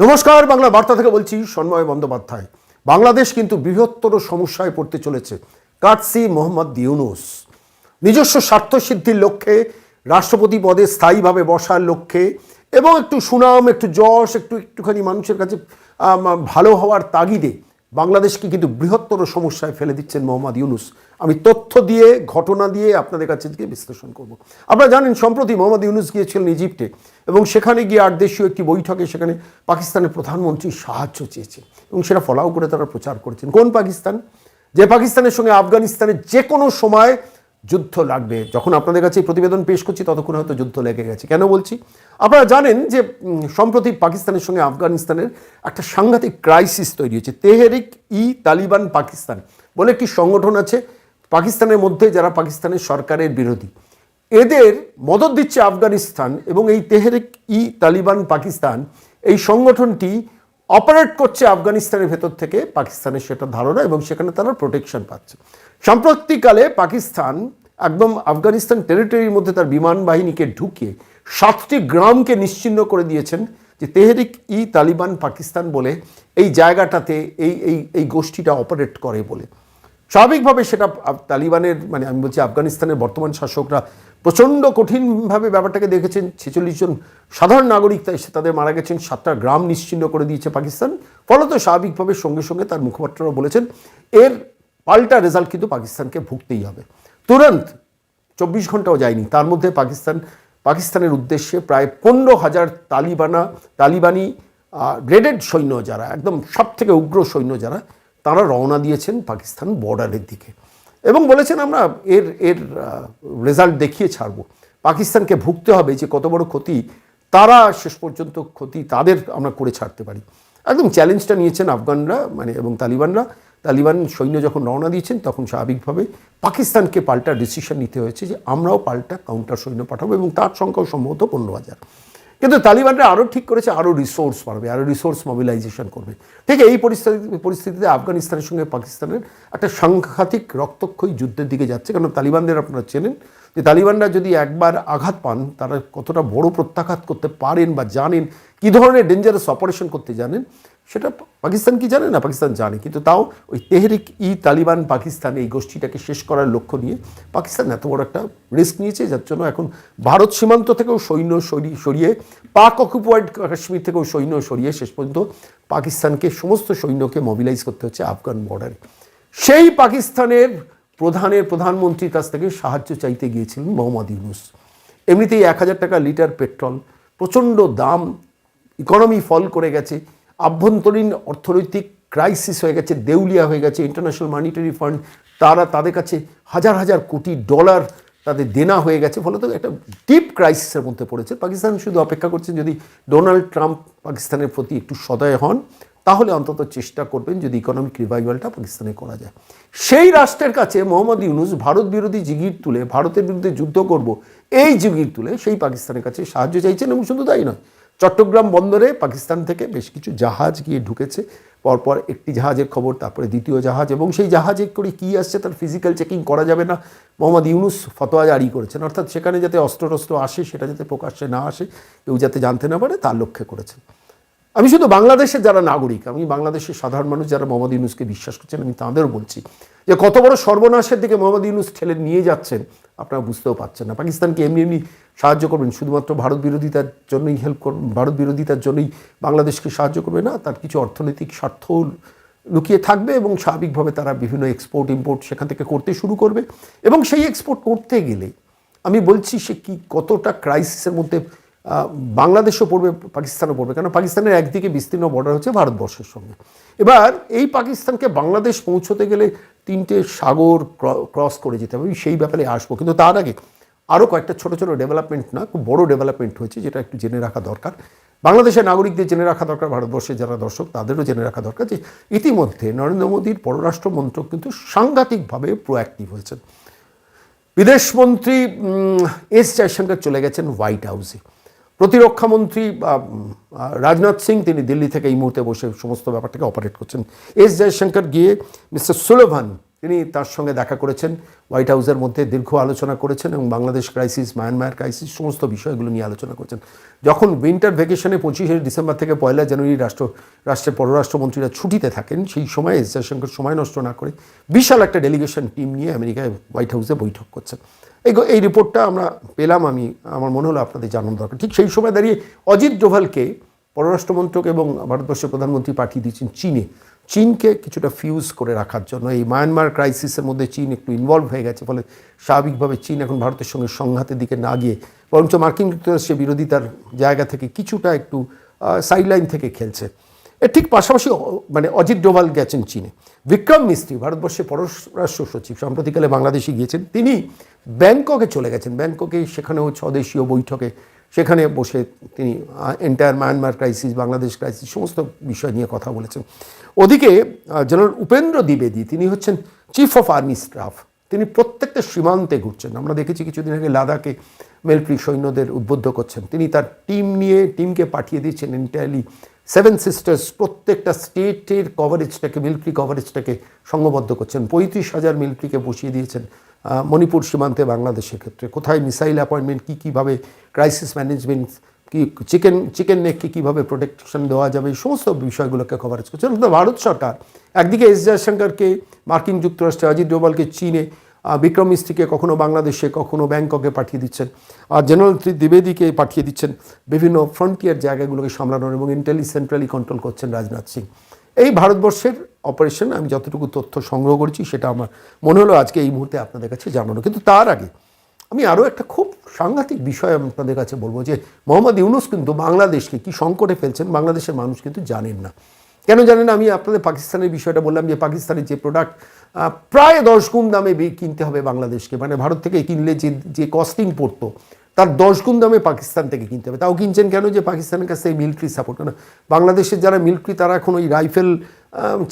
নমস্কার, বাংলা বার্তা থেকে বলছি সন্ময় বন্দ্যোপাধ্যায়। বাংলাদেশ কিন্তু বৃহত্তর সমস্যায় পড়তে চলেছে, কাটসি মোহাম্মদ ইউনুস। নিজস্ব স্বার্থ সিদ্ধির লক্ষ্যে, রাষ্ট্রপতি পদে স্থায়ীভাবে বসার লক্ষ্যে, এবং একটু সুনাম, একটু যশ, একটু একটুখানি মানুষের কাছে ভালো হওয়ার তাগিদে বাংলাদেশকে কিন্তু বৃহত্তর সমস্যায় ফেলে দিচ্ছেন মোহাম্মদ ইউনুস। আমি তথ্য দিয়ে, ঘটনা দিয়ে আপনাদের কাছে বিশ্লেষণ করব। আপনারা জানেন, সম্প্রতি মোহাম্মদ ইউনুস গিয়েছিলেন ইজিপ্টে। এবং সেখানে গিয়ে আট দেশীয় একটি বৈঠকে সেখানে পাকিস্তানের প্রধানমন্ত্রী সাহায্য চেয়েছে এবং সেটা ফলাও করে তারা প্রচার করেছেন। কোন পাকিস্তান? যে পাকিস্তানের সঙ্গে আফগানিস্তানের যে কোনো সময় যুদ্ধ লাগবে। যখন আপনাদের কাছে এই প্রতিবেদন পেশ করছি, ততক্ষণ হয়তো যুদ্ধ লেগে গেছে। কেন বলছি? আপনারা জানেন যে সম্প্রতি পাকিস্তানের সঙ্গে আফগানিস্তানের একটা সাংঘাতিক ক্রাইসিস তৈরি হয়েছে। তেহরিক ই তালিবান পাকিস্তান বলে একটি সংগঠন আছে। পাকিস্তানের মধ্যে যারা পাকিস্তানের সরকারের বিরোধী এদের মদত দিচ্ছে আফগানিস্তান এবং এই তেহরিক ই তালিবান পাকিস্তান, এই সংগঠনটি অপারেট করছে আফগানিস্তানের ভেতর থেকে পাকিস্তানের সেটা ধারণা এবং সেখানে তারা প্রোটেকশন পাচ্ছে। সাম্প্রতিককালে পাকিস্তান একদম আফগানিস্তান টেরিটরির মধ্যে তার বিমান বাহিনীকে ঢুকিয়ে সাতটি গ্রামকে নিশ্চিহ্ন করে দিয়েছেন যে তেহরিক ই তালিবান পাকিস্তান বলে এই জায়গাটাতে এই এই এই গোষ্ঠীটা অপারেট করে বলে। স্বাভাবিকভাবে সেটা তালিবানের মানে আমি বলছি আফগানিস্তানের বর্তমান শাসকরা প্রচণ্ড কঠিনভাবে ব্যাপারটাকে দেখেছেন ছেচল্লিশ জন সাধারণ নাগরিক, তাই তাদের মারা গেছেন। সাতটা গ্রাম নিশ্চিহ্ন করে দিয়েছে পাকিস্তান। ফলত স্বাভাবিকভাবে সঙ্গে সঙ্গে তার মুখপাত্ররা বলেছেন, এর পাল্টা রেজাল্ট কিন্তু পাকিস্তানকে ভুগতেই হবে। তুরন্ত চব্বিশ ঘন্টাও যায়নি। তার মধ্যে পাকিস্তান, পাকিস্তানের উদ্দেশ্যে প্রায় পনেরো হাজার তালিবানা, তালিবানি গ্রেডেড সৈন্য যারা, একদম সব থেকে উগ্র সৈন্য যারা, তারা রওনা দিয়েছেন পাকিস্তান বর্ডারের দিকে। এবং বলেছেন আমরা এর এর রেজাল্ট দেখিয়ে ছাড়ব। পাকিস্তানকে ভুগতে হবে যে কত বড় ক্ষতি, তারা শেষ পর্যন্ত ক্ষতি তাদের আমরা করে ছাড়তে পারি। একদম চ্যালেঞ্জটা নিয়েছেন আফগানরা মানে এবং তালিবানরা। তালিবান সৈন্য যখন রওনা দিয়েছেন, তখন স্বাভাবিকভাবে পাকিস্তানকে পাল্টা ডিসিশন নিতে হয়েছে যে আমরাও পাল্টা কাউন্টার সৈন্য পাঠাবো এবং তার সংখ্যাও সম্ভবত পনেরো হাজার। কিন্তু তালিবানরা আরও ঠিক করেছে আরও রিসোর্স বাড়বে আরও রিসোর্স মোবিলাইজেশন করবে। ঠিক এই পরিস্থিতি, পরিস্থিতিতে আফগানিস্তানের সঙ্গে পাকিস্তানের একটা সাংঘাতিক রক্তক্ষয়ী যুদ্ধের দিকে যাচ্ছে। কারণ তালিবানদের আপনারা চেনেন? যে তালিবানরা যদি একবার আঘাত পান, তারা কতটা বড় প্রত্যাঘাত করতে পারেন বা জানেন? কী ধরনের ডেঞ্জারাস অপারেশন করতে জানেন? সেটা পাকিস্তান কি জানে? না, পাকিস্তান জানে। কিন্তু তাও ওই তেহরিক ই তালিবান পাকিস্তান এই গোষ্ঠীটাকে শেষ করার লক্ষ্য নিয়ে পাকিস্তান এত বড় একটা রিস্ক নিয়েছে, যার জন্য এখন ভারত সীমান্ত থেকেও সৈন্য সরি- সরিয়ে, পাক অকুপাইড কাশ্মীর থেকেও সৈন্য সরিয়ে শেষ পর্যন্ত পাকিস্তানকে, সমস্ত সৈন্যকে মোবিলাইজ করতে হচ্ছে আফগান বর্ডারে সেই পাকিস্তানের প্রধানের প্রধানমন্ত্রীর কাছ থেকে সাহায্য চাইতে গিয়েছিলেন মোহাম্মদ ইউনুস। এমনিতেই এক হাজার টাকা লিটার পেট্রোল, প্রচণ্ড দাম ইকোনমি ফল করে গেছে। আভ্যন্তরীণ অর্থনৈতিক ক্রাইসিস হয়ে গেছে, দেউলিয়া হয়ে গেছে ইন্টারন্যাশনাল মানিটারি ফান্ড তারা তাদের কাছে হাজার হাজার কোটি ডলার তাদের দেনা হয়ে গেছে। ফলে তো একটা ডিপ ক্রাইসিসের মধ্যে পড়েছে। পাকিস্তান শুধু অপেক্ষা করছে যদি ডোনাল্ড ট্রাম্প পাকিস্তানের প্রতি একটু সদয় হন, তাহলে অন্তত চেষ্টা করবেন যদি ইকোনমিক রিভাইভালটা পাকিস্তানে করা যায়। সেই রাষ্ট্রের কাছে মোহাম্মদ ইউনুস ভারত বিরোধী জিগির তুলে, ভারতের বিরুদ্ধে যুদ্ধ করব, এই জিগির তুলে সেই পাকিস্তানের কাছে সাহায্য চাইছেন এবং শুধু তাই নয় চট্টগ্রাম বন্দরে পাকিস্তান থেকে বেশ কিছু জাহাজ গিয়ে ঢুকেছে। পরপর একটি জাহাজের খবর, তারপরে দ্বিতীয় জাহাজ এবং সেই জাহাজে করে কী আসছে তার ফিজিক্যাল চেকিং করা যাবে না। মোহাম্মদ ইউনুস ফতোয়া জারি করেছেন। অর্থাৎ সেখানে যাতে অস্ত্র টস্ত্র আসে, সেটা যাতে প্রকাশ্যে না আসে, কেউ যাতে জানতে না পারে, তার লক্ষ্যে করেছেন। আমি শুধু বাংলাদেশের যারা নাগরিক, আমি বাংলাদেশের সাধারণ মানুষ যারা মোহাম্মদ ইউনুসকে বিশ্বাস করছেন, আমি তাঁদেরও বলছি যে কত বড় সর্বনাশের দিকে মোহাম্মদ ইউনুস ঠেলে নিয়ে যাচ্ছেন আপনারা বুঝতেও পারছেন না। পাকিস্তানকে এমনি এমনি সাহায্য করবেন, শুধুমাত্র ভারত বিরোধিতার জন্যই হেল্প করবেন ভারত বিরোধিতার জন্যই বাংলাদেশকে সাহায্য করবে না, তার কিছু অর্থনৈতিক স্বার্থ লুকিয়ে থাকবে এবং স্বাভাবিকভাবে তারা বিভিন্ন এক্সপোর্ট ইম্পোর্ট সেখান থেকে করতে শুরু করবে। এবং সেই এক্সপোর্ট করতে গেলে আমি বলছি সে কি কতটা ক্রাইসিসের মধ্যে বাংলাদেশও পড়বে, পাকিস্তানও পড়বে কারণ পাকিস্তানের একদিকে বিস্তীর্ণ বর্ডার হচ্ছে ভারতবর্ষের সঙ্গে। এবার এই পাকিস্তানকে বাংলাদেশ পৌঁছতে গেলে তিনটে সাগর ক্রস করে যেতে হবে সেই ব্যাপারে আসব। কিন্তু তার আগে আরও কয়েকটা ছোটো ছোটো ডেভেলপমেন্ট না, খুব বড় ডেভেলপমেন্ট হয়েছে, যেটা একটু জেনে রাখা দরকার। বাংলাদেশের নাগরিকদের জেনে রাখা দরকার ভারতবর্ষের যারা দর্শক, তাদেরও জেনে রাখা দরকার যে ইতিমধ্যে নরেন্দ্র মোদীর পররাষ্ট্র মন্ত্রক কিন্তু সাংঘাতিকভাবে প্রোঅ্যাক্টিভ হয়েছেন বিদেশমন্ত্রী এস জয়শঙ্কর চলে গেছেন হোয়াইট হাউসে। প্রতিরক্ষামন্ত্রী রাজনাথ সিং, তিনি দিল্লি থেকে এই মুহূর্তে বসে সমস্ত ব্যাপারটাকে অপারেট করছেন। এস জয়শঙ্কর গিয়ে মিস্টার সুলোভান তিনি তার সঙ্গে দেখা করেছেন হোয়াইট হাউসের মধ্যে দীর্ঘ আলোচনা করেছেন এবং বাংলাদেশ ক্রাইসিস মায়ানমার ক্রাইসিস সমস্ত বিষয়গুলো নিয়ে আলোচনা করেছেন। যখন উইন্টার ভ্যাকেশনে পঁচিশে ডিসেম্বর থেকে পয়লা জানুয়ারি রাষ্ট্র, রাষ্ট্রের পররাষ্ট্রমন্ত্রীরা ছুটিতে থাকেন, সেই সময়ে এস জয়শঙ্কর সময় নষ্ট না করে বিশাল একটা ডেলিগেশন টিম নিয়ে আমেরিকায় হোয়াইট হাউসে বৈঠক করছেন। এই এই রিপোর্টটা আমরা পেলাম, আমি, আমার মনে হলো আপনাদের জানানো দরকার। ঠিক সেই সময় দাঁড়িয়ে অজিত ডোভালকে পররাষ্ট্রমন্ত্রক এবং ভারতবর্ষের প্রধানমন্ত্রী পাঠিয়ে দিয়েছেন চীনে। চীনকে কিছুটা ফিউজ করে রাখার জন্য। এই মায়ানমার ক্রাইসিসের মধ্যে চীন একটু ইনভলভ হয়ে গেছে, ফলে স্বাভাবিকভাবে চীন এখন ভারতের সঙ্গে সংঘাতের দিকে না গিয়ে, বরঞ্চ মার্কিন যুক্তরাষ্ট্রের বিরোধিতার জায়গা থেকে কিছুটা একটু সাইডলাইন থেকে খেলছে। এর ঠিক পাশাপাশি মানে অজিত ডোভাল গেছেন চীনে। বিক্রম মিস্ত্রি ভারতবর্ষের পররাষ্ট্র সচিব সম্প্রতিকালে বাংলাদেশে গিয়েছেন, তিনি ব্যাংককে চলে গেছেন। ব্যাংককে সেখানেও স্বদেশীয় বৈঠকে সেখানে বসে তিনি entire Myanmar crisis Bangladesh crisis সমস্ত বিষয় নিয়ে কথা বলেছেন। ওদিকে জেনারেল উপেন্দ্র দ্বিবেদী তিনি হচ্ছেন চিফ অফ আর্মি স্টাফ তিনি প্রত্যেকটা সীমান্তে ঘুরছেন। আমরা দেখেছি কিছুদিন আগে লাদাখে মিলিটারি সৈন্যদের উদ্বুদ্ধ করছেন। তিনি তার টিম নিয়ে টিমকে পাঠিয়ে দিয়েছেন এন্টায়ারলি সেভেন সিস্টার্স প্রত্যেকটা স্টেটের কভারেজটাকে মিলিটারি কভারেজটাকে সংঘবদ্ধ করছেন। পঁয়ত্রিশ হাজার মিলিটারিকে বসিয়ে দিয়েছেন। মণিপুর সীমান্তে বাংলাদেশের ক্ষেত্রে। কোথায় মিসাইল অ্যাপয়েন্টমেন্ট কী, কীভাবে ক্রাইসিস ম্যানেজমেন্ট কি চিকেন চিকেন নেককে কীভাবে প্রোটেকশন দেওয়া যাবে, এই সমস্ত বিষয়গুলোকে কভারেজ করছে। ভারত সরকার একদিকে এস জয়শঙ্করকে মার্কিন যুক্তরাষ্ট্রে অজিত ডোভালকে চীনে বিক্রম মিস্ত্রিকে কখনো বাংলাদেশে, কখনো ব্যাংককে পাঠিয়ে দিচ্ছেন। আর জেনারেল দ্বিবেদীকে পাঠিয়ে দিচ্ছেন বিভিন্ন ফ্রন্টিয়ার জায়গাগুলোকে সামলানোর এবং ইন্টেলি সেন্ট্রালি কন্ট্রোল করছেন রাজনাথ সিং। এই ভারতবর্ষের অপারেশন আমি যতটুকু তথ্য সংগ্রহ করেছি সেটা আমার মনে হলো আজকে এই মুহূর্তে আপনাদের কাছে জানানো। কিন্তু তার আগে আমি আরও একটা খুব সাংঘাতিক বিষয় আমি আপনাদের কাছে বলব যে মোহাম্মদ ইউনুস কিন্তু বাংলাদেশকে কি সংকটে ফেলছেন বাংলাদেশের মানুষ কিন্তু জানেন না। কেন জানেন আমি আপনাদের পাকিস্তানের বিষয়টা বললাম যে পাকিস্তানের যে প্রোডাক্ট প্রায় দশ গুণ দামে কিনতে হবে বাংলাদেশকে। মানে ভারত থেকে কিনলে যে যে কস্টিং পড়তো, তার দশ গুণ দামে পাকিস্তান থেকে কিনতে হবে। তাও কিনছেন কেন যে পাকিস্তানের কাছে মিলিটারি সাপোর্ট না বাংলাদেশের যারা মিলিটারি তারা এখন ওই রাইফেল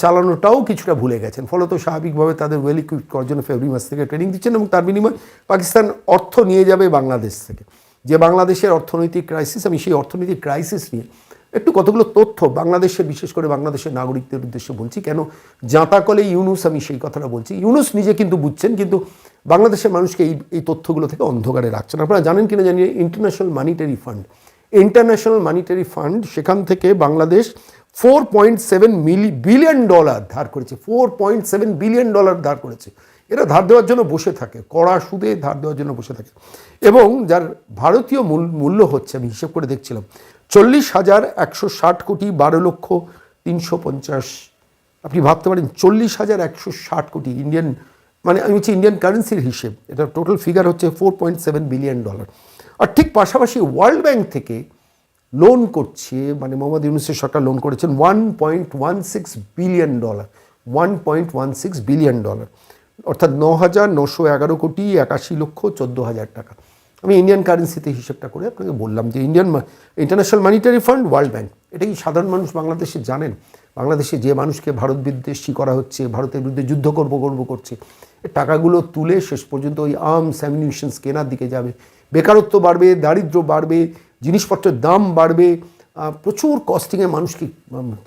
চালানোটাও কিছুটা ভুলে গেছেন। ফলত স্বাভাবিকভাবে তাদের ওয়েল ইকুইপ করার জন্য ফেব্রুয়ারি মাস থেকে ট্রেনিং দিচ্ছেন এবং তার বিনিময়ে পাকিস্তান অর্থ নিয়ে যাবে বাংলাদেশ থেকে। যে বাংলাদেশের অর্থনৈতিক ক্রাইসিস আমি সেই অর্থনৈতিক ক্রাইসিস নিয়ে একটু কতগুলো তথ্য বাংলাদেশের, বিশেষ করে বাংলাদেশের নাগরিকদের উদ্দেশ্যে বলছি। কেন জাঁতাকলে ইউনুস, আমি সেই কথাটা বলছি। ইউনুস নিজে কিন্তু বুঝছেন, কিন্তু বাংলাদেশের মানুষকে এই এই তথ্যগুলো থেকে অন্ধকারে রাখছেন। আপনারা জানেন কিনা জানি international monetary fund international monetary fund সেখান থেকে Bangladesh four point seven milli billion dollar ধার করেছে four point seven billion dollar ধার করেছে। এরা ধার দেওয়ার জন্য বসে থাকে, কড়া সুদে ধার দেওয়ার জন্য বসে থাকে। এবং যার ভারতীয় মূল- মূল্য হচ্ছে, আমি হিসেব করে দেখছিলাম, চল্লিশ হাজার একশো ষাট কোটি বারো লক্ষ তিনশো পঞ্চাশ। আপনি ভাবতে পারেন, চল্লিশ হাজার একশো ষাট কোটি ইন্ডিয়ান মানে আমি হচ্ছে ইন্ডিয়ান কারেন্সির হিসেব, এটা টোটাল ফিগার হচ্ছে four point seven billion dollar আর ঠিক পাশাপাশি ওয়ার্ল্ড ব্যাংক থেকে লোন করছে মানে মোহাম্মদ ইউনুসের সরকার লোন করেছেন one point one six billion dollar one point one six billion dollar অর্থাৎ ন হাজার নশো এগারো কোটি একাশি লক্ষ চোদ্দ হাজার টাকা। আমি ইন্ডিয়ান কারেন্সিতে হিসেবটা করে আপনাকে বললাম যে Indian international monetary fund world bank এটা কি সাধারণ মানুষ বাংলাদেশে জানেন। বাংলাদেশে যে মানুষকে ভারত বিদ্বেষী করা হচ্ছে, ভারতের বিরুদ্ধে যুদ্ধ করব করব করছে টাকাগুলো তুলে শেষ পর্যন্ত ওই আর্মস অ্যামিনিশনস কেনার দিকে যাবে। বেকারত্ব বাড়বে দারিদ্র্য বাড়বে জিনিসপত্রের দাম বাড়বে প্রচুর কস্টিংয়ে মানুষকে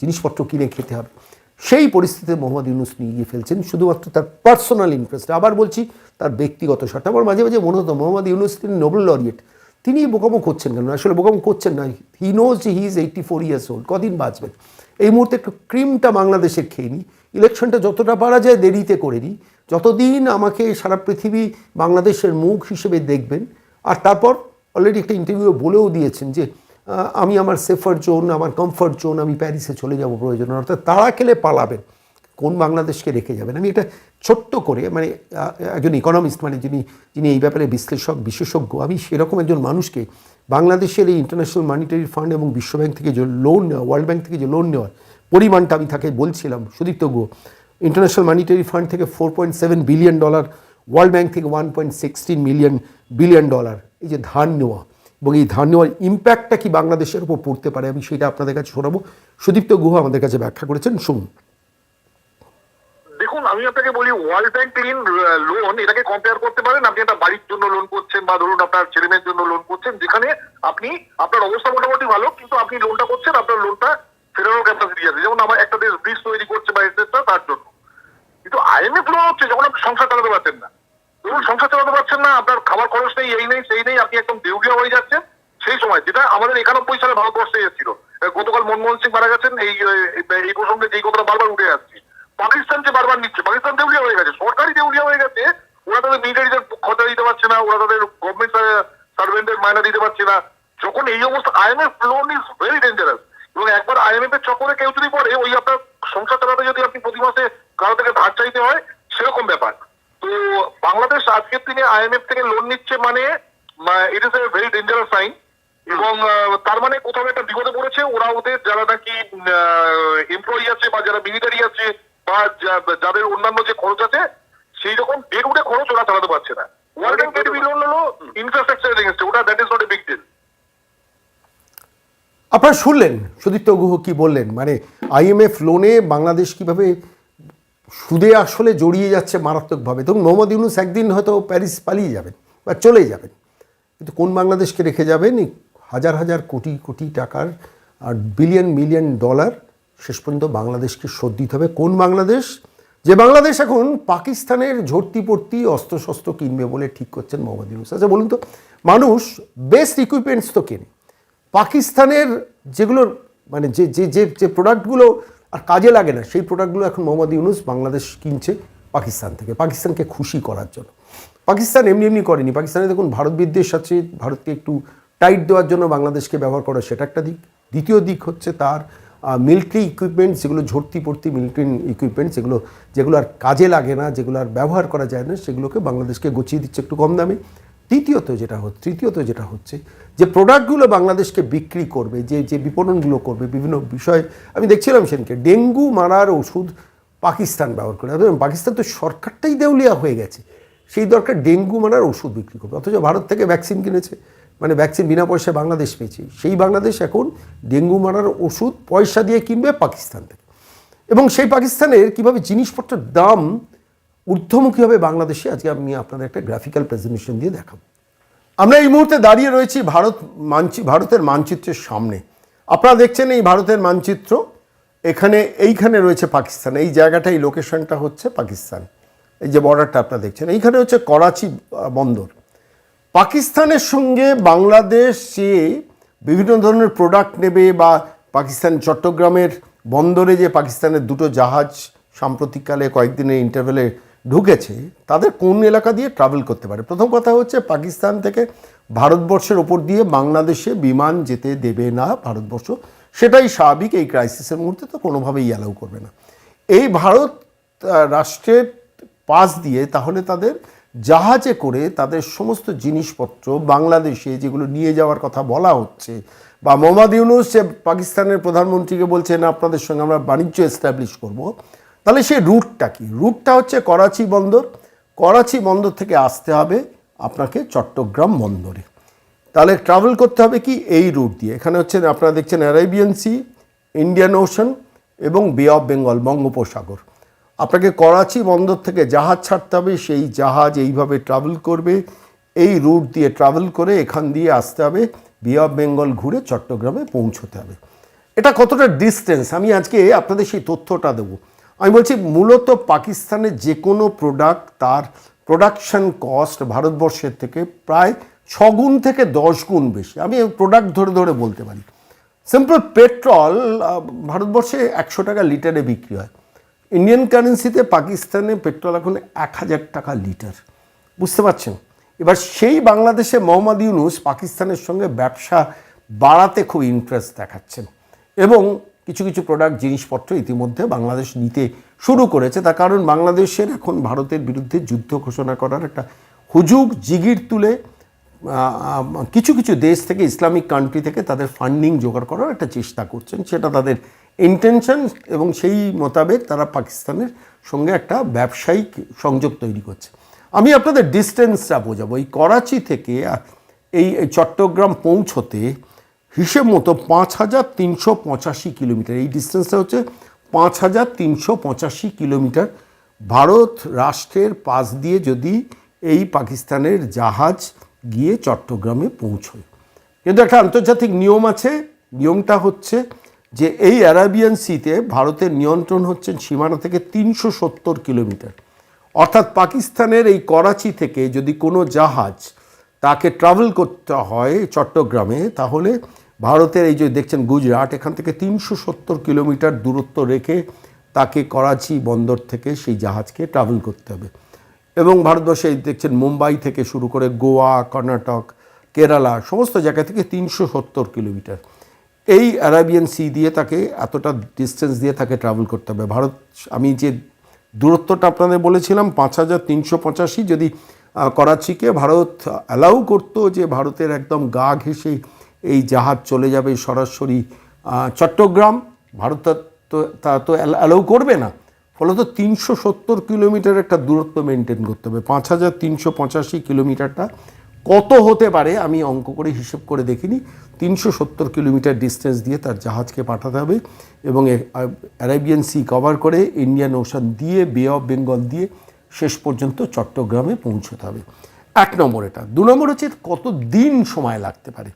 জিনিসপত্র কিনে খেতে হবে। সেই পরিস্থিতিতে মোহাম্মদ ইউনুস নিয়ে গিয়ে ফেলছেন, শুধুমাত্র তার পার্সোনাল ইন্টারেস্ট আবার বলছি, তার ব্যক্তিগত স্বার্থ। আমার মাঝে মাঝে মনে হতো, মোহাম্মদ ইউনুস তিনি নোবেল লরিয়েট তিনি বোকামো করছেন কেন? আসলে বোকামো করছেন না। He knows he is eighty four years old কদিন বাঁচবেন? এই মুহূর্তে একটু ক্রিমটা বাংলাদেশের খেয়ে নিই। ইলেকশনটা যতটা পারা যায় দেরিতে করে নিই। যতদিন আমাকে সারা পৃথিবী বাংলাদেশের মুখ হিসেবে দেখবেন, আর তারপর অলরেডি একটা ইন্টারভিউ বলেও দিয়েছেন যে আমি আমার সেফার জোন আমার কমফর্ট জোন আমি প্যারিসে চলে যাব প্রয়োজন। অর্থাৎ তারা খেলে পালাবেন, কোন বাংলাদেশকে রেখে যাবেন? আমি এটা ছোট্ট করে মানে একজন ইকোনমিস্ট মানে যিনি যিনি এই ব্যাপারে বিশ্লেষক, বিশেষজ্ঞ, আমি সেরকম একজন মানুষকে বাংলাদেশের এই ইন্টারন্যাশনাল মানিটারি ফান্ড এবং বিশ্বব্যাংক থেকে যে লোন নেওয়া ওয়ার্ল্ড ব্যাংক থেকে যে লোন নেওয়ার পরিমাণটা আমি তাকে বলছিলাম, Sudipta Guha international monetary fund থেকে four point seven billion dollar world bank থেকে one point sixteen million billion dollar এই যে ধার নেওয়া এবং এই ধার নেওয়ার ইম্প্যাক্টটা কি বাংলাদেশের উপর পড়তে পারে? আমি সেটা আপনাদের কাছে শোনাবো। সুদীপ্ত গুহ আমাদের কাছে ব্যাখ্যা করেছেন। শুনুন। দেখুন, আমি আপনাকে বলি ওয়ার্ল্ড ব্যাংক ঋণ লোন এটাকে কম্পেয়ার করতে পারেন। আপনি একটা বাড়ির জন্য লোন করছেন বা ধরুন আপনার ছেলে মেয়ের জন্য লোন করছেন, যেখানে আপনি, আপনার অবস্থা মোটামুটি ভালো, কিন্তু আপনি লোনটা করছেন, আপনার লোনটা ফেরানোর ক্যাপাসিটি আছে। যেমন আমার একটা দেশ ব্রিজ তৈরি করছে বা তার জন্য। কিন্তু আইএমএফ লোন হচ্ছে, যখন আপনি সংসার চালাতে পারছেন না। ধরুন সংসার খাবার খরচ নেই, এই নেই, সেই নেই, আপনি একদম দেউলিয়া হয়ে যাচ্ছেন। সেই সময়, যেটা আমাদের একানব্বই সালে ভারতবর্ষে এসেছিল। গতকাল মনমোহন সিং মারা গেছেন, এই এই প্রসঙ্গে যেই কথাটা বারবার উঠে আসছে। পাকিস্তান যে বারবার নিচ্ছে, পাকিস্তান দেউলিয়া হয়ে গেছে সরকারি দেউলিয়া হয়ে গেছে, ওরা তাদের মিলিটারিদের খরচা দিতে পারছে না, ওরা তাদের গভর্নমেন্ট সার্ভেন্টের মায়না দিতে পারছে না। যখন এই অবস্থা IMF loan is very dangerous এবং একবার আইএমএফ এর চক্করে কেউ যদি পড়ে, ওই আপনার সংসার চালাতে যদি আপনি প্রতি মাসে কারও থেকে ধার চাইতে হয় সেরকম ব্যাপার তো বাংলাদেশ আজকের দিনে আইএমএফ থেকে লোন নিচ্ছে মানে it is a very dangerous sign এবং তার মানে কোথাও একটা বিপদে পড়েছে ওরা ওদের যারা নাকি এমপ্লয়ি আছে বা যারা মিলিটারি আছে বা যাদের অন্যান্য যে খরচ আছে সেই রকম ডেট উঠে খরচ ওরা চালাতে পারছে না। ওয়ার্ল্ড ব্যাংক লোন হলো ইনফ্রাস্ট্রাকচার এগেনস্টে ওটা that is not a big deal আপনারা শুনলেন সুদীপ্ত গুহ কি বললেন? মানে আইএমএফ লোনে বাংলাদেশ কীভাবে সুদে আসলে জড়িয়ে যাচ্ছে মারাত্মকভাবে। তখন মোহাম্মদ ইউনুস একদিন হয়তো প্যারিস পালিয়ে যাবেন বা চলে যাবেন, কিন্তু কোন বাংলাদেশকে রেখে যাবেন? হাজার হাজার কোটি কোটি টাকার আর বিলিয়ন, মিলিয়ন ডলার শেষ পর্যন্ত বাংলাদেশকে শোধ দিতে হবে। কোন বাংলাদেশ? যে বাংলাদেশ এখন পাকিস্তানের ঝর্তি পড়তি অস্ত্রশস্ত্র কিনবে বলে ঠিক করছেন মোহাম্মদ ইউনুস। আচ্ছা বলুন তো, মানুষ বেস্ট ইকুইপমেন্টস তো কেনে? পাকিস্তানের যেগুলোর মানে যে যে যে প্রোডাক্টগুলো আর কাজে লাগে না। সেই প্রোডাক্টগুলো এখন মোহাম্মদ ইউনুস বাংলাদেশ কিনছে পাকিস্তান থেকে, পাকিস্তানকে খুশি করার জন্য। পাকিস্তান এমনি এমনি করেনি। পাকিস্তানে দেখুন, ভারত বিদ্বেষ আছে, ভারতকে একটু টাইট দেওয়ার জন্য বাংলাদেশকে ব্যবহার করা সেটা একটা দিক। দ্বিতীয় দিক হচ্ছে তার মিলিটারি ইকুইপমেন্ট যেগুলো ঝর্তি পড়তি মিলিটারি ইকুইপমেন্ট যেগুলো যেগুলো আর কাজে লাগে না, যেগুলো আর ব্যবহার করা যায় না, সেগুলোকে বাংলাদেশকে গুছিয়ে দিচ্ছে একটু কম দামে। তৃতীয়ত যেটা হচ্ছে, তৃতীয়ত যেটা হচ্ছে যে প্রোডাক্টগুলো বাংলাদেশকে বিক্রি করবে, যে যে বিপণনগুলো করবে, বিভিন্ন বিষয়, আমি দেখছিলাম সেদিনকে, ডেঙ্গু মারার ওষুধ পাকিস্তান ব্যবহার করে। পাকিস্তান তো সরকারটাই দেউলিয়া হয়ে গেছে। সেই দরকার ডেঙ্গু মারার ওষুধ বিক্রি করবে। অথচ ভারত থেকে ভ্যাকসিন কিনেছে মানে ভ্যাকসিন বিনা পয়সায় বাংলাদেশ পেয়েছে। সেই বাংলাদেশ এখন ডেঙ্গু মারার ওষুধ পয়সা দিয়ে কিনবে পাকিস্তান থেকে। এবং সেই পাকিস্তানের কীভাবে জিনিসপত্রের দাম ঊর্ধ্বমুখী হবে বাংলাদেশে, আজকে আমি আপনাদের একটা গ্রাফিক্যাল প্রেজেন্টেশন দিয়ে দেখাবো। আমরা এই মুহূর্তে দাঁড়িয়ে রয়েছি ভারত মানচি, ভারতের মানচিত্রের সামনে। আপনারা দেখছেন এই ভারতের মানচিত্র, এখানে, এইখানে রয়েছে পাকিস্তান। এই জায়গাটা, এই লোকেশনটা হচ্ছে পাকিস্তান। এই যে বর্ডারটা আপনারা দেখছেন, এইখানে হচ্ছে করাচি বন্দর। পাকিস্তানের সঙ্গে বাংলাদেশ যে বিভিন্ন ধরনের প্রোডাক্ট নেবে বা পাকিস্তান, চট্টগ্রামের বন্দরে যে পাকিস্তানের দুটো জাহাজ সাম্প্রতিককালে কয়েকদিনের ইন্টারভেলে ঢুকেছে, তাদের কোন এলাকা দিয়ে ট্রাভেল করতে পারে? প্রথম কথা হচ্ছে পাকিস্তান থেকে ভারতবর্ষের ওপর দিয়ে বাংলাদেশে বিমান যেতে দেবে না ভারতবর্ষ। সেটাই স্বাভাবিক, এই ক্রাইসিসের মুহূর্তে তো কোনোভাবেই অ্যালাউ করবে না। এই ভারত রাষ্ট্রের পাশ দিয়ে তাহলে তাদের জাহাজে করে তাদের সমস্ত জিনিসপত্র বাংলাদেশে যেগুলো নিয়ে যাওয়ার কথা বলা হচ্ছে বা মোহাম্মদ ইউনুস যে পাকিস্তানের প্রধানমন্ত্রীকে বলছেন, আপনাদের সঙ্গে আমরা বাণিজ্য এস্টাবলিশ করব। তাহলে সেই রুটটা কি? রুটটা হচ্ছে করাচি বন্দর। করাচি বন্দর থেকে আসতে হবে আপনাকে চট্টগ্রাম বন্দরে। তাহলে ট্রাভেল করতে হবে কি? এই রুট দিয়ে। এখানে হচ্ছে আপনারা দেখছেন অ্যারাবিয়ান সি ইন্ডিয়ান ওশান এবং বে অফ বেঙ্গল বঙ্গোপসাগর। আপনাকে করাচি বন্দর থেকে জাহাজ ছাড়তে হবে। সেই জাহাজ এইভাবে ট্রাভেল করবে। এই রুট দিয়ে ট্রাভেল করে এখান দিয়ে আসতে হবে। বে অফ বেঙ্গল ঘুরে চট্টগ্রামে পৌঁছতে হবে। এটা কতটা ডিস্টেন্স আমি আজকে আপনাদের সেই তথ্যটা দেবো। আমি বলছি মূলত পাকিস্তানের যে কোনো প্রোডাক্ট তার প্রোডাকশন কস্ট ভারতবর্ষের থেকে প্রায় ছগুণ থেকে দশ গুণ বেশি। আমি প্রোডাক্ট ধরে ধরে বলতে পারি। সিম্পল পেট্রোল ভারতবর্ষে একশো টাকা লিটারে বিক্রি হয়। ইন্ডিয়ান কারেন্সিতে পাকিস্তানে পেট্রোল এখন এক হাজার টাকা লিটার। বুঝতে পারছেন? এবার সেই বাংলাদেশে মোহাম্মদ ইউনুস পাকিস্তানের সঙ্গে ব্যবসা বাড়াতে খুব ইন্টারেস্ট দেখাচ্ছেন। এবং কিছু কিছু প্রোডাক্ট জিনিসপত্র ইতিমধ্যে বাংলাদেশ নিতে শুরু করেছে। তার কারণ বাংলাদেশের এখন ভারতের বিরুদ্ধে যুদ্ধ ঘোষণা করার একটা হুজুগ জিগির তুলে কিছু কিছু দেশ থেকে, ইসলামিক কান্ট্রি থেকে তাদের ফান্ডিং জোগাড় করার একটা চেষ্টা করছেন। সেটা তাদের ইন্টেনশন এবং সেই মোতাবেক তারা পাকিস্তানের সঙ্গে একটা ব্যবসায়িক সংযোগ তৈরি করছে। আমি আপনাদের ডিস্টেন্সটা বোঝাবো। এই করাচি থেকে এই চট্টগ্রাম পৌঁছতে হিসেব মতো পাঁচ হাজার তিনশো পঁচাশি কিলোমিটার। এই ডিস্টেন্সটা হচ্ছে পাঁচ হাজার তিনশো পঁচাশি কিলোমিটার। ভারত রাষ্ট্রের পাশ দিয়ে যদি এই পাকিস্তানের জাহাজ গিয়ে চট্টগ্রামে পৌঁছয়। কিন্তু একটা আন্তর্জাতিক নিয়ম আছে, নিয়মটা হচ্ছে যে এই অ্যারাবিয়ান সিতে ভারতের নিয়ন্ত্রণ হচ্ছেন সীমানা থেকে তিনশো সত্তর কিলোমিটার। অর্থাৎ পাকিস্তানের এই করাচি থেকে যদি কোনো জাহাজ তাকে ট্রাভেল করতে হয় চট্টগ্রামে, তাহলে ভারতের এই যে দেখছেন গুজরাট, এখান থেকে তিনশো সত্তর কিলোমিটার দূরত্ব রেখে তাকে করাচি বন্দর থেকে সেই জাহাজকে ট্রাভেল করতে হবে। এবং ভারতবর্ষে দেখছেন মুম্বাই থেকে শুরু করে গোয়া, কর্ণাটক, কেরালা, সমস্ত জায়গা থেকে তিনশো সত্তর কিলোমিটার। এই অ্যারাবিয়ান সি দিয়ে তাকে এতটা ডিস্টেন্স দিয়ে তাকে ট্রাভেল করতে হবে। ভারত, আমি যে দূরত্বটা আপনাদের বলেছিলাম, পাঁচ হাজার তিনশো পঁচাশি, যদি করাচিকে ভারত অ্যালাউ করতো যে ভারতের একদম গা ঘেঁষে জাহাজ চলে যাবে সরাসরি চট্টগ্রাম। ভারত তা- তো, তা তো অ্যালাউ করবে না। ফলত তিনশো সত্তর কিলোমিটার একটা দূরত্ব মেনটেন করতে হবে। পাঁচ হাজার তিনশো পঁচাশি কিলোমিটারটা কত হতে পারে আমি অঙ্ক করে হিসেব করে দেখিনি। তিনশো সত্তর কিলোমিটার ডিস্টেন্স দিয়ে তার জাহাজকে পাঠাতে হবে এবং অ্যারাবিয়ান সি কভার করে ইন্ডিয়ান ওশান দিয়ে বে অফ বেঙ্গল দিয়ে শেষ পর্যন্ত চট্টগ্রামে পৌঁছতে হবে। এক নম্বর এটা। দু নম্বর হচ্ছে কত দিন সময় লাগতে পারে।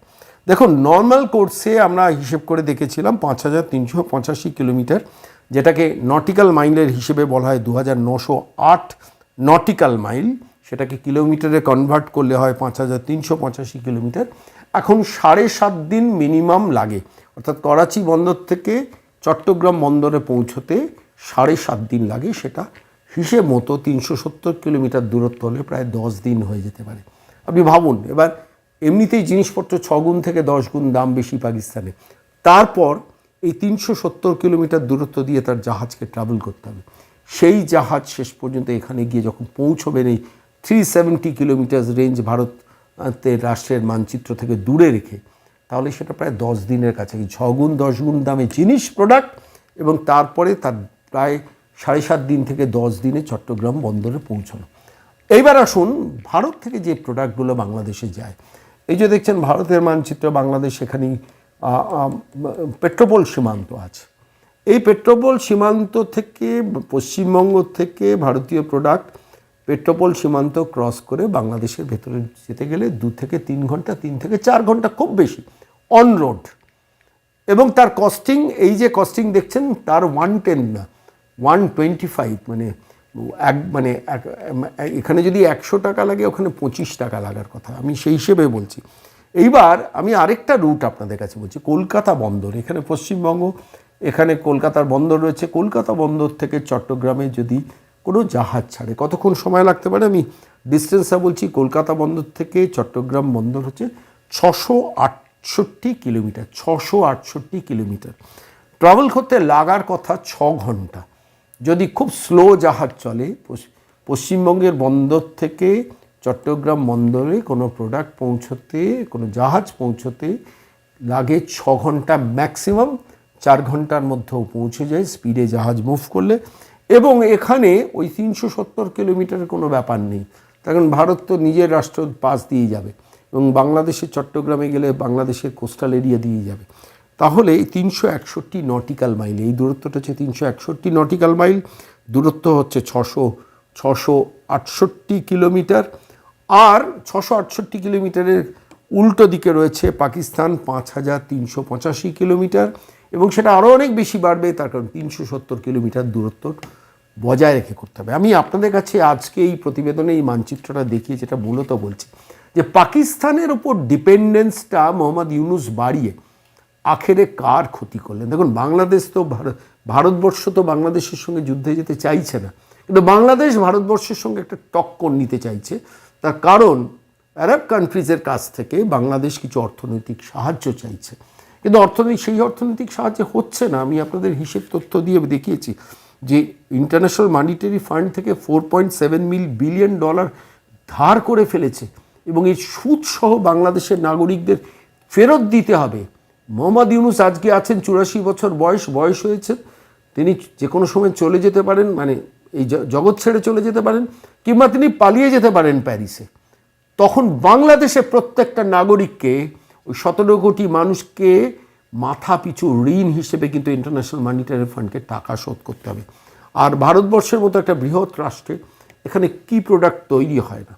দেখুন নর্মাল কোর্সে আমরা হিসেব করে দেখেছিলাম পাঁচ হাজার তিনশো পঁচাশি কিলোমিটার, যেটাকে নটিক্যাল মাইলের হিসেবে বলা হয় দু হাজার নশো আট নটিক্যাল মাইল সেটাকে কিলোমিটারে কনভার্ট করলে হয় পাঁচ হাজার তিনশো পঁচাশি কিলোমিটার। এখন সাড়ে সাত দিন মিনিমাম লাগে। অর্থাৎ করাচি বন্দর থেকে চট্টগ্রাম বন্দরে পৌঁছতে সাড়ে সাত দিন লাগে। সেটা হিসেব মতো তিনশো সত্তর কিলোমিটার দূরত্ব হলে প্রায় দশ দিন হয়ে যেতে পারে। আপনি ভাবুন, এবার এমনিতেই জিনিসপত্র ছগুণ থেকে দশ গুণ দাম বেশি পাকিস্তানে। তারপর এই তিনশো সত্তর কিলোমিটার দূরত্ব দিয়ে তার জাহাজকে ট্রাভেল করতে হবে। সেই জাহাজ শেষ পর্যন্ত এখানে গিয়ে যখন পৌঁছবেন, এই থ্রি সেভেন্টি কিলোমিটার রেঞ্জ ভারতের রাষ্ট্রের মানচিত্র থেকে দূরে রেখে, তাহলে সেটা প্রায় দশ দিনের কাছে ছগুণ দশ গুণ দামে জিনিস প্রোডাক্ট এবং তারপরে তার প্রায় সাড়ে সাত দিন থেকে দশ দিনে চট্টগ্রাম বন্দরে পৌঁছানো। এইবার আসুন, ভারত থেকে যে প্রোডাক্টগুলো বাংলাদেশে যায় এই যে দেখছেন ভারতের মানচিত্র বাংলাদেশ আহ, পেট্রোপোল সীমান্ত আছে। এই পেট্রোপোল সীমান্ত থেকে পশ্চিমবঙ্গ থেকে ভারতীয় প্রোডাক্ট পেট্রোপোল সীমান্ত ক্রস করে বাংলাদেশের ভেতরে যেতে গেলে দু থেকে তিন ঘণ্টা তিন থেকে চার ঘণ্টা খুব বেশি অন রোড এবং তার কস্টিং এই যে কস্টিং দেখছেন তার ওয়ান টেন না ওয়ান টোয়েন্টি ফাইভ মানে এক মানে এখানে যদি একশো টাকা লাগে, ওখানে পঁচিশ টাকা লাগার কথা। আমি সেই হিসেবে বলছি। এইবার আমি আরেকটা রুট আপনাদের কাছে বলছি, কলকাতা বন্দর। এখানে পশ্চিমবঙ্গ, এখানে কলকাতার বন্দর রয়েছে। কলকাতা বন্দর থেকে চট্টগ্রামে যদি কোনো জাহাজ ছাড়ে, কতক্ষণ সময় লাগতে পারে? আমি ডিস্টেন্সটা বলছি, কলকাতা বন্দর থেকে চট্টগ্রাম বন্দর হচ্ছে ছশো আটষট্টি কিলোমিটার, ছশো আটষট্টি কিলোমিটার। ট্রাভেল করতে লাগার কথা ছ ঘণ্টা। যদি খুব স্লো জাহাজ চলে পশ্চিমবঙ্গের বন্দর থেকে চট্টগ্রাম বন্দরে কোনো প্রোডাক্ট পৌঁছতে, কোনো জাহাজ পৌঁছতে লাগে ছ ঘণ্টা ম্যাক্সিমাম চার ঘণ্টার মধ্যেও পৌঁছে যায় স্পিডে জাহাজ মুভ করলে। এবং এখানে ওই তিনশো সত্তর কিলোমিটারের কোনো ব্যাপার নেই। কারণ ভারত তো নিজের রাষ্ট্র পাশ দিয়ে যাবে। এবং বাংলাদেশের চট্টগ্রামে গেলে বাংলাদেশের কোস্টাল এরিয়া দিয়ে যাবে। তাহলে তিনশো একষট্টি নটিক্যাল মাইল, এই দূরত্বটা হচ্ছে তিনশো একষট্টি নটিক্যাল মাইল, দূরত্ব হচ্ছে ছশো ছশো আটষট্টি কিলোমিটার, আর ছশো আটষট্টি কিলোমিটারের উল্টো দিকে রয়েছে পাকিস্তান, পাঁচ হাজার তিনশো পঁচাশি কিলোমিটার, এবং সেটা আরও অনেক বেশি বাড়বে, তার কারণ তিনশো সত্তর কিলোমিটার দূরত্ব বজায় রেখে করতে হবে। আমি আপনাদের কাছে আজকে এই প্রতিবেদনে এই মানচিত্রটা দেখিয়ে যেটা মূলত বলছি, যে পাকিস্তানের ওপর ডিপেন্ডেন্সটা মোহাম্মদ ইউনুস বাড়িয়ে আখেরে কার ক্ষতি করলেন? দেখুন, বাংলাদেশ তো ভারত ভারতবর্ষ তো বাংলাদেশের সঙ্গে যুদ্ধে যেতে চাইছে না। কিন্তু বাংলাদেশ ভারতবর্ষের সঙ্গে একটা টক্কর নিতে চাইছে। তার কারণ, আরব কান্ট্রিজের কাছ থেকে বাংলাদেশ কিছু অর্থনৈতিক সাহায্য চাইছে। কিন্তু অর্থনৈতিক সেই অর্থনৈতিক সাহায্য হচ্ছে না। আমি আপনাদের হিসেব তথ্য দিয়ে দেখিয়েছি যে ইন্টারন্যাশনাল মানিটারি ফান্ড থেকে four point seven mil billion dollar ধার করে ফেলেছে এবং এই সুদসহ বাংলাদেশের নাগরিকদের ফেরত দিতে হবে। মোহাম্মদ ইউনুস আজকে আছেন, চুরাশি বছর বয়স বয়স হয়েছে। তিনি যে কোনো সময় চলে যেতে পারেন মানে এই জগৎ ছেড়ে চলে যেতে পারেন, কিংবা তিনি পালিয়ে যেতে পারেন প্যারিসে। তখন বাংলাদেশে প্রত্যেকটা নাগরিককে, ওই সতেরো কোটি মানুষকে মাথা পিছু ঋণ হিসেবে কিন্তু ইন্টারন্যাশনাল মানিটারি ফান্ডকে টাকা শোধ করতে হবে। আর ভারতবর্ষের মতো একটা বৃহৎ রাষ্ট্রে এখানে কি প্রোডাক্ট তৈরি হয় না?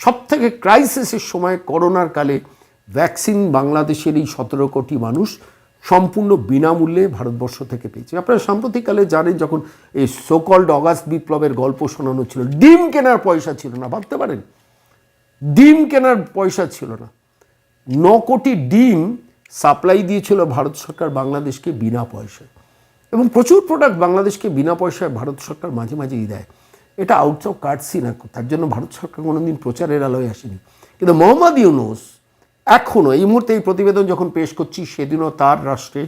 সব থেকে ক্রাইসিসের সময়, করোনার কালে ভ্যাকসিন বাংলাদেশের এই সতেরো কোটি মানুষ সম্পূর্ণ বিনামূল্যে ভারতবর্ষ থেকে পেয়েছে। আপনারা সাম্প্রতিককালে জানেন যখন এই সোকল্ড অগাস্ট বিপ্লবের গল্প শোনানো ছিল, ডিম কেনার পয়সা ছিল না, ভাবতে পারেন? ডিম কেনার পয়সা ছিল না। ন কোটি ডিম সাপ্লাই দিয়েছিল ভারত সরকার বাংলাদেশকে বিনা পয়সায়। এবং প্রচুর প্রোডাক্ট বাংলাদেশকে বিনা পয়সায় ভারত সরকার মাঝে মাঝেই দেয়। এটা আউট অফ কাটসি না, তার জন্য ভারত সরকার কোনোদিন প্রচারের আলোয় আসেনি। কিন্তু মোহাম্মদ ইউনুস এখনও এই মুহূর্তে এই প্রতিবেদন যখন পেশ করছি, সেদিনও তার রাষ্ট্রে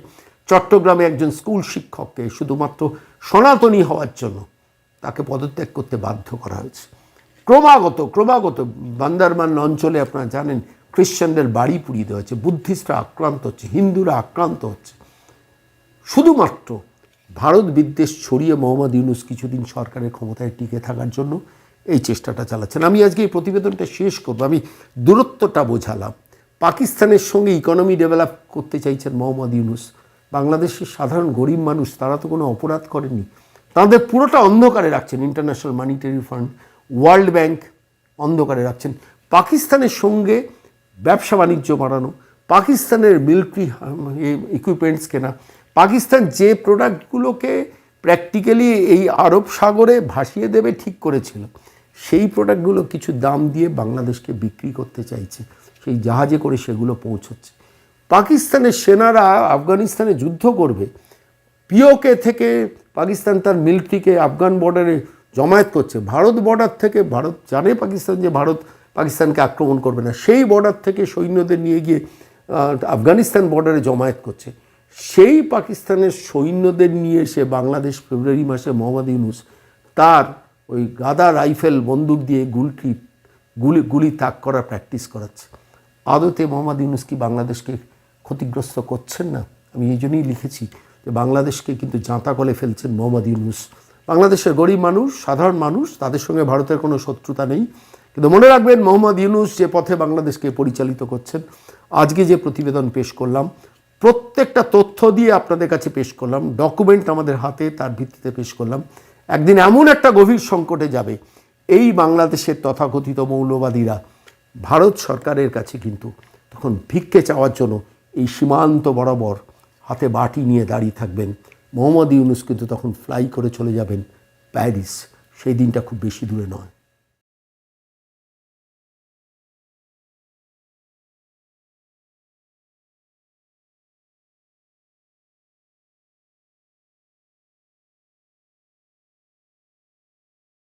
চট্টগ্রামে একজন স্কুল শিক্ষককে শুধুমাত্র সনাতনী হওয়ার জন্য তাকে পদত্যাগ করতে বাধ্য করা হয়েছে। ক্রমাগত ক্রমাগত বান্দারমান অঞ্চলে আপনারা জানেন খ্রিশ্চানদের বাড়ি পুড়িয়ে দেওয়া হচ্ছে, বুদ্ধিস্টরা আক্রান্ত হচ্ছে, হিন্দুরা আক্রান্ত হচ্ছে। শুধুমাত্র ভারত বিদ্বেষ ছড়িয়ে মোহাম্মদ ইউনুস কিছুদিন সরকারের ক্ষমতায় টিকে থাকার জন্য এই চেষ্টাটা চালাচ্ছেন। আমি আজকে এই প্রতিবেদনটা শেষ করব, আমি দূরত্বটা বোঝালাম। পাকিস্তানের সঙ্গে ইকোনমি ডেভেলপ করতে চাইছেন মোহাম্মদ ইউনুস। বাংলাদেশের সাধারণ গরিব মানুষ, তারা তো কোনো অপরাধ করেনি তাদের পুরোটা অন্ধকারে রাখছেন international monetary fund world bank অন্ধকারে রাখছেন। পাকিস্তানের সঙ্গে ব্যবসা বাণিজ্য বাড়ানো, পাকিস্তানের মিলিটারি ইকুইপমেন্টস কেনা, পাকিস্তান যে প্রোডাক্টগুলোকে প্র্যাকটিক্যালি এই আরব সাগরে ভাসিয়ে দেবে ঠিক করেছিল, সেই প্রোডাক্টগুলো কিছু দাম দিয়ে বাংলাদেশকে বিক্রি করতে চাইছে। সেই জাহাজে করে সেগুলো পৌঁছচ্ছে। পাকিস্তানের সেনারা আফগানিস্তানে যুদ্ধ করবে। পিওকে থেকে পাকিস্তান তার মিলিটারিকে আফগান বর্ডারে জমায়েত করছে। ভারত বর্ডার থেকে ভারত জানে পাকিস্তান যে ভারত পাকিস্তানকে আক্রমণ করবে না। সেই বর্ডার থেকে সৈন্যদের নিয়ে গিয়ে আফগানিস্তান বর্ডারে জমায়েত করছে। সেই পাকিস্তানের সৈন্যদের নিয়ে এসে বাংলাদেশ ফেব্রুয়ারি মাসে মোহাম্মদ ইউনুস তার ওই গাদা রাইফেল বন্দুক দিয়ে গুলটি, গুলি গুলি তাক করার প্র্যাকটিস করাচ্ছে। আদতে মোহাম্মদ ইউনুস কি বাংলাদেশকে ক্ষতিগ্রস্ত করছেন না? আমি এই জন্যই লিখেছি যে বাংলাদেশকে কিন্তু জাঁতা কলে ফেলছেন মোহাম্মদ ইউনুস। বাংলাদেশের গরিব মানুষ, সাধারণ মানুষ, তাদের সঙ্গে ভারতের কোনো শত্রুতা নেই। কিন্তু মনে রাখবেন, মোহাম্মদ ইউনুস যে পথে বাংলাদেশকে পরিচালিত করছেন, আজকে যে প্রতিবেদন পেশ করলাম, প্রত্যেকটা তথ্য দিয়ে আপনাদের কাছে পেশ করলাম, ডকুমেন্ট আমাদের হাতে, তার ভিত্তিতে পেশ করলাম। একদিন এমন একটা গভীর সংকটে যাবে, এই বাংলাদেশের তথাকথিত মৌলবাদীরা। ভারত সরকারের কাছে কিন্তু তখন ভিক্ষে চাওয়ার জন্য এই সীমান্ত বরাবর হাতে বাটি নিয়ে দাঁড়িয়ে থাকবেন। মোহাম্মদ ইউনুস কিন্তু তখন ফ্লাই করে চলে যাবেন প্যারিস। সেই দিনটা খুব বেশি দূরে নয়।